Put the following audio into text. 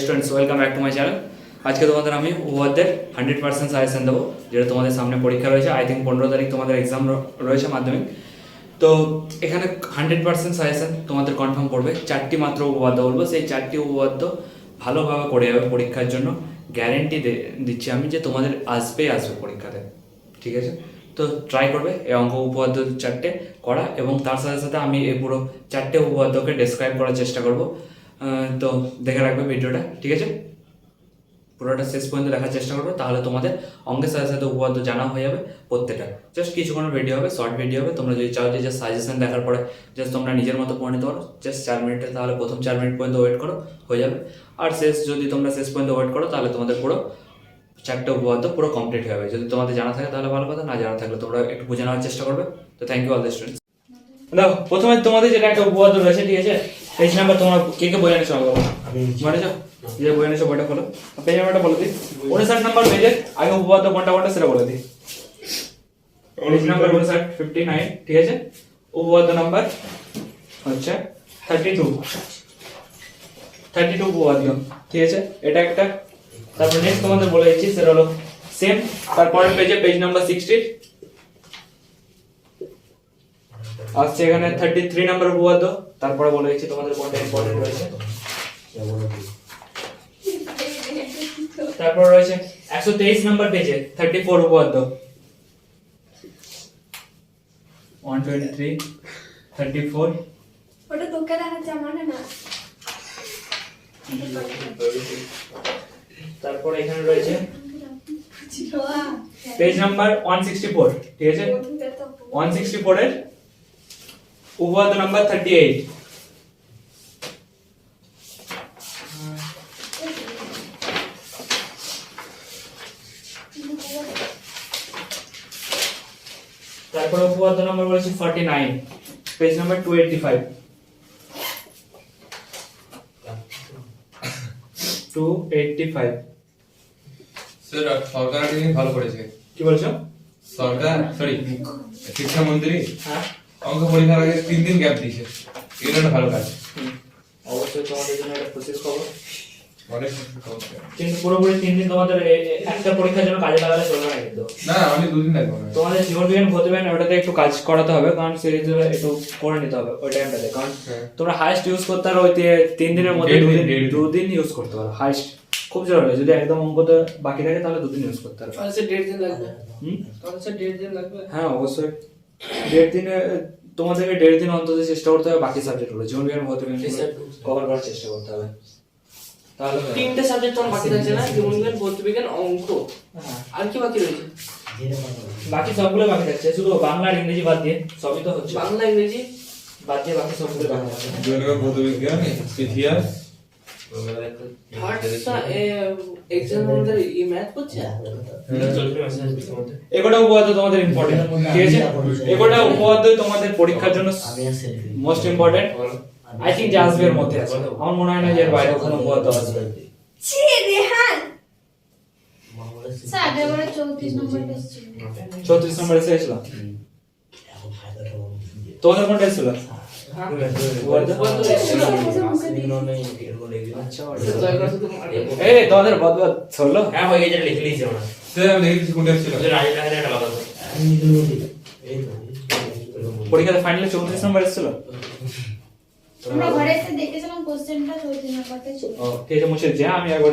Students welcome back to my channel আজকে তোমাদের আমি ওয়ার্ডের হান্ড্রেড পার্সেন্ট সাজেশন দেবো, যেটা তোমাদের সামনে পরীক্ষা রয়েছে। আই থিঙ্ক পনেরো তারিখ তোমাদের এক্সাম রয়েছে মাধ্যমিক। তো এখানে হান্ড্রেড পার্সেন্ট সাজেশন তোমাদের কনফার্ম করবে। চারটি মাত্র উপপাদ্য বলব। সেই চারটি উপপাদ্য ভালোভাবে করে যাবে পরীক্ষার জন্য। গ্যারেন্টি দিচ্ছি আমি যে তোমাদের আসবেই আসবে পরীক্ষাতে। ঠিক আছে? তো ট্রাই করবে। এই অঙ্ক উপপাদ্য চারটে করা এবং তার সাথে সাথে আমি এই পুরো চারটে উপপাদ্যকে ডেসক্রাইব করার চেষ্টা করব। তো দেখে রাখবে ভিডিওটা, ঠিক আছে? পুরোটা শেষ পর্যন্ত দেখার চেষ্টা করবে, তাহলে তোমাদের অঙ্কের সাথে সাথে উপপাদ্য জানা হয়ে যাবে প্রত্যেকটা। জাস্ট কিছুক্ষণের ভিডিও হবে শর্ট ভিডিও হবে, তোমরা যদি চাও যে জাস্ট সাজেশন দেখার পরে জাস্ট তোমরা নিজের মতো পড়ে নিতে পারো জাস্ট চার মিনিটে, তাহলে প্রথম চার মিনিট পর্যন্ত ওয়েট করো, হয়ে যাবে। আর শেষ যদি তোমরা শেষ পর্যন্ত ওয়েট করো, তাহলে তোমাদের পুরো চারটে উপপাদ্য পুরো কমপ্লিট হয়ে যাবে। যদি তোমাদের জানা থাকে, তাহলে ভালো কথা, না জানা থাকলে তোমরা একটু বুঝে নেওয়ার চেষ্টা করবে। তো thank you all the students দেখো, প্রথমে তোমাদের যেটা একটা উপপাদ্য রয়েছে, ঠিক আছে? পেজ নাম্বার তোমরা কে কে বই এনেছো? আমাকে বলো মানে যাও যে বই এনেছো বইটা খোলো। পেজ নাম্বারটা বলে দিই। উনষাট নাম্বার পেজের আগে উপপাদ্য কোনটা কোনটা সেটা বলে দিই। পেজ নাম্বার উনষাট ফিফটি নাইন ঠিক আছে? উপপাদ্য নাম্বার হচ্ছে থার্টি টু থার্টি টু উপপাদ্য ঠিক আছে? এটা একটা। তারপর নেক্সট তোমাদের বলে দিচ্ছি সেটা হলো সেম তারপরের পেজে পেজ নাম্বার সিক্সটি আসছে এখানে থার্টি থ্রি নাম্বার উপপাদ্য। তারপরে বলে দিচ্ছি তোমাদের কোনটা ইম্পর্টেন্ট রয়েছে। তারপর রয়েছে একশো তেইশ নাম্বার পেজে থার্টি ফোর উপপাদ্য। One twenty three thirty four ওটা না। তারপর এখানে রয়েছে page number one sixty four ঠিক আছে? ওয়ান সিক্সটি ফোর উপপাদ্য নাম্বার থার্টি এইট তারপরে উপপাদ্য নাম্বার বলেছি forty nine page number two eighty five two eighty five sir সরকার ভালো করেছে। কি বলছো? সরকার সরি শিক্ষামন্ত্রী? হ্যাঁ। অঙ্ক পরীক্ষার আগে তিন দিন গ্যাপ দিয়েছে। এটা একটা ভালো কাজ। হুম। অবশ্যই তোমাদের জন্য একটা খুশির খবর। অনেক কিন্তু পুরোপুরি তিন দিন তোমাদের একটা পরীক্ষার জন্য কাজে লাগালে চলবে না কিন্তু। না অনেক দুদিন লাগবে তোমাদের জীবন বিজ্ঞান ভর্তি বিজ্ঞান ওটাতে একটু কাজ করাতে হবে কারণ সিরিজে একটু করে নিতে হবে ওই টাইমটাতে কারণ হ্যাঁ। তোমরা হাইস্ট ইউজ করতে পারো ওই তিন দিনের মধ্যে দুদিন দুদিন ইউজ করতে পারো। হাইস্ট খুব জরুরি যদি একদম অঙ্কতে বাকি থাকে তাহলে দুদিন ইউজ করতে পারো। তাহলে দেড় দিন লাগবে। হুম? তাহলে সে দেড় দিন লাগবে। হ্যাঁ অবশ্যই। দেড় দিনে তোমাদেরকে দেড় দিন অন্তত চেষ্টা করতে হবে বাকি সাবজেক্টগুলো জীবন বিজ্ঞান ভর্তি বিজ্ঞান কভার করার চেষ্টা করতে হবে। তাহলে। তিনটে সাবজেক্ট তোমার বাকি থাকছে না? জীবন বিজ্ঞান ভৌত বিজ্ঞান অঙ্ক। হ্যাঁ। আর কি বাকি রয়েছে? বাকি সবগুলো বাকি থাকছে। শুধু বাংলা আর ইংরেজি বাদ দিয়ে সবই তো হচ্ছে। বাংলা ইংরেজি? বাদ দিয়ে বাকি সবগুলো বাকি থাকছে। জৈব ভৌতবিজ্ঞান ইতিহাস থার্ড এক্সাম এগোটা উপপাদ্য তোমাদের ইম্পর্টেন্ট ঠিক আছে? এগোটা উপপাদ্য তোমাদের পরীক্ষার জন্য মোস্ট ইম্পর্টেন্ট আই থিঙ্ক যে এর মধ্যে আছে। আমার মনে হয় না যে এর বাইরে কোনো উপপাদ্য আসবে ছি রেহান! স্যার এবারে চৌত্রিশ নম্বর পেজ ছিল। নম্বর এসে গেছিল? তোমাদের কোনটা ছিল উপপাদ্য? জয়গাছ তো তোমার এই তোমাদের বদবদ হলো হ্যাঁ হয়ে গেছে লিখে লিখেছি আমরা স্যার আমি কোনটা ছিল। পরীক্ষাতে ফাইনালে চৌত্রিশ নম্বর এসেছিল আমরা ঘরে এসে দেখেছিলাম কোশ্চেনটা চৌত্রিশ নম্বর ছিল ও ঠিক আছে মুছে দিচ্ছি হ্যাঁ আমি একবার